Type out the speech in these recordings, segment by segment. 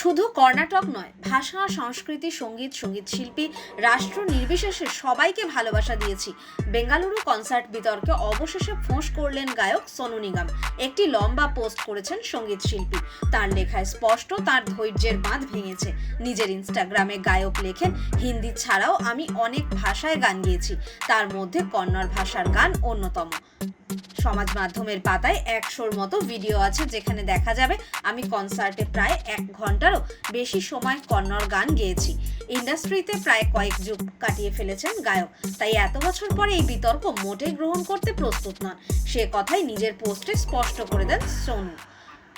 শুধু কর্ণাটক নয়, ভাষা, সংস্কৃতি, সংগীত সংগীত শিল্পী রাষ্ট্র নির্বিশেষে সবাইকে ভালোবাসা দিয়েছি। বেঙ্গালুরু কনসার্ট বিতর্কে অবশেষে ফোঁস করলেন গায়ক সোনু নিগম। একটি লম্বা পোস্ট করেছেন সংগীত শিল্পী তার লেখায় স্পষ্ট, তার ধৈর্যের বাঁধ ভেঙেছে। নিজের ইনস্টাগ্রামে গায়ক লেখেন, হিন্দি ছাড়াও আমি অনেক ভাষায় গান গেয়েছি। তার মধ্যে কন্নড় ভাষার গান অন্যতম। সমাজ মাধ্যমের পাতায় একশোর মতো ভিডিও আছে যেখানে দেখা যাবে, আমি কনসার্টে প্রায় এক ঘন্টারও বেশি সময় কন্নড় গান গেয়েছি। ইন্ডাস্ট্রিতে প্রায় কয়েক যুগ কাটিয়ে ফেলেছেন গায়ক। তাই এত বছর পরে এই বিতর্ক মোটেই গ্রহণ করতে প্রস্তুত নন। সে কথাই নিজের পোস্টে স্পষ্ট করে দেন সোনু।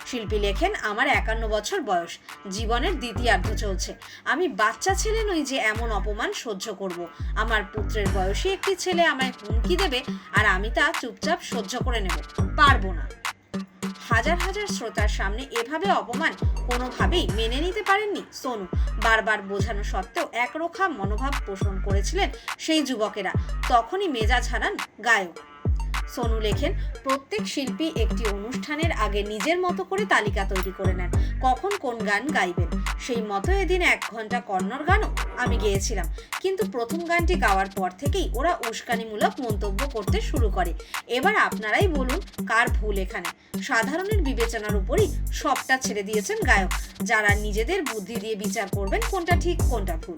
শিল্পী লেখেন, আমার একান্ন বছর বয়স। জীবনের দ্বিতীয়ার্ধ চলছে। আমি বাচ্চা ছেলে নই যে এমন অপমান সহ্য করব। আমার পুত্রের বয়সী একটি ছেলে আমায় হুমকি দেবে আর আমি তা চুপচাপ সহ্য করে নেব। পারব না। হাজার হাজার শ্রোতার সামনে এভাবে অপমান কোনোভাবেই মেনে নিতে পারেননি সোনু। বারবার বোঝানো সত্ত্বেও একরোখা মনোভাব পোষণ করেছিলেন সেই যুবকেরা। তখনই মেজাজ হারান গায়ক। সোনু লেখেন, প্রত্যেক শিল্পী একটি অনুষ্ঠানের আগে নিজের মতো করে তালিকা তৈরি করে নেন। কখন কোন গান গাইবেন? সেই মতো এদিন এক ঘণ্টা কন্নড় গানও আমি গেয়েছিলাম। কিন্তু প্রথম গানটি গাওয়ার পর থেকেই ওরা উস্কানিমূলক মন্তব্য করতে শুরু করে। এবার আপনারাই বলুন, কার ভুল এখানে? সাধারণের বিবেচনার উপরই সবটা ছেড়ে দিয়েছেন গায়ক। যারা নিজেদের বুদ্ধি দিয়ে বিচার করবেন কোনটা ঠিক, কোনটা ভুল?